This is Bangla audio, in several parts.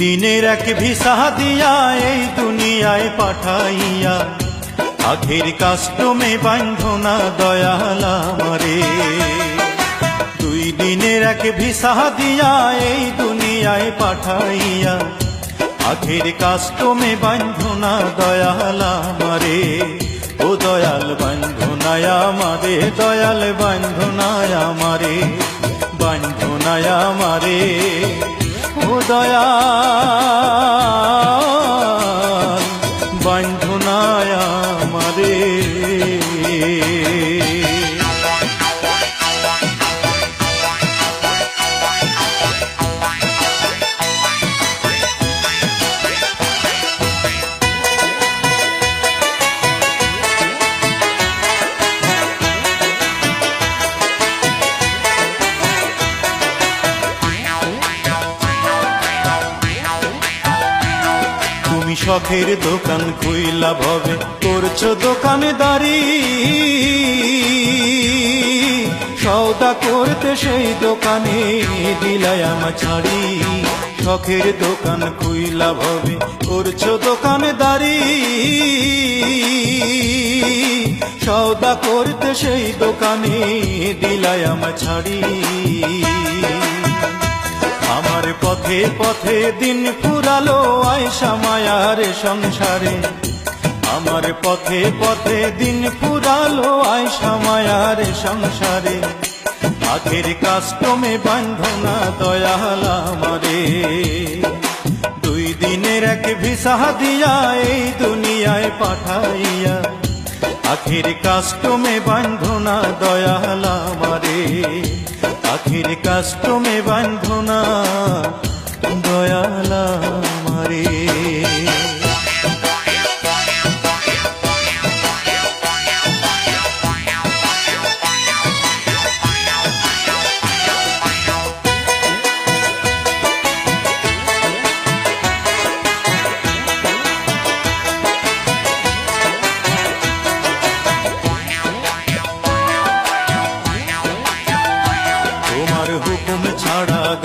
দিনের এক ভিসা দিয়া এই দুনিয়ায় পাঠাইয়া, আখের কাস্টমে বান্ধনা দয়াল আমারে। দুই দিনের এক ভিসা দিয়া এই দুনিয়ায় পাঠাইয়া, আখের কাস্টমে বান্ধনা দয়াল আমারে। ও দয়াল বান্ধনায় আমারে, দয়াল বান্ধনায় আমারে বান্ধনায় আমারে। ও দয়াল বান্ধনায় আমারে। শখের দোকান খুইলা ভবে, করছ দোকানদারি। সৌদা করতে সেই দোকানে দিলাই আমার ছাড়ি। শখের দোকান খুইলা ভবে, করছ দোকানদারি। সৌদা করতে সেই দোকানে দিলাই আমার ছাড়ি। আমার পথে পথে দিন ফুরালো আয়সা মায়ার সংসারে। আমার পথে পথে দিন ফুরালো আয়সা মায়ার সংসারে। আখের কাস্টমে বান্ধনা দয়াল আমারে। দুই দিনের এক ভিসা দিয়া এই দুনিয়ায় পাঠাইয়া আখের কাস্টমে বান্ধনা দয়াল আমারে। আখের কাস্টমে বান্ধনা দয়ালা আমারে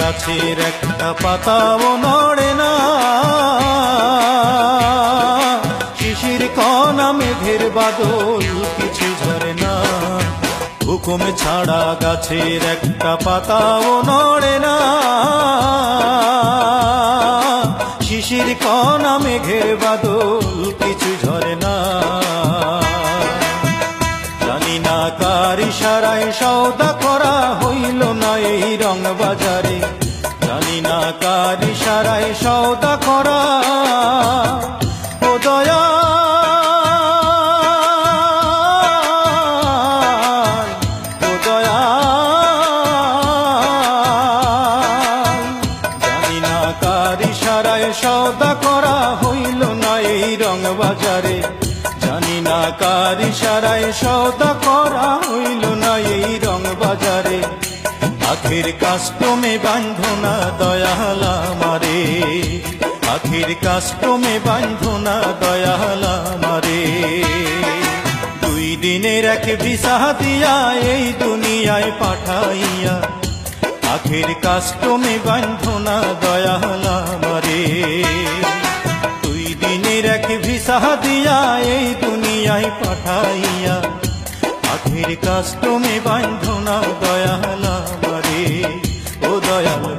গাছের একটা পাতাও নড়ে না। শিশির কণা মেঘের বাদল কিছু ঝরে না। হুকুম ছাড়া গাছের একটা পাতাও নড়ে না। শিশির কণা মেঘের বাদল জানি না কার ইশারায় সৌদা করা। ও দয়া সৌদা করা হইল না এই রং বাজারে। জানি না কার ইশারায় সৌদা করা হইল না এই আখের কাস্টমে বান্ধনা দয়াল আমারে। আখের কাস্টমে বান্ধনা দয়াল আমারে। দুই দিনের এক ভিসা দিয়া এই দুনিয়ায় পাঠাইয়া আখের কাস্টমে বান্ধনা দয়াল আমারে। দুই দিনের এক ভিসা দিয়া এই দুনিয়ায় পাঠাইয়া আখের কাস্টমে বান্ধনা দয়াল Yeah.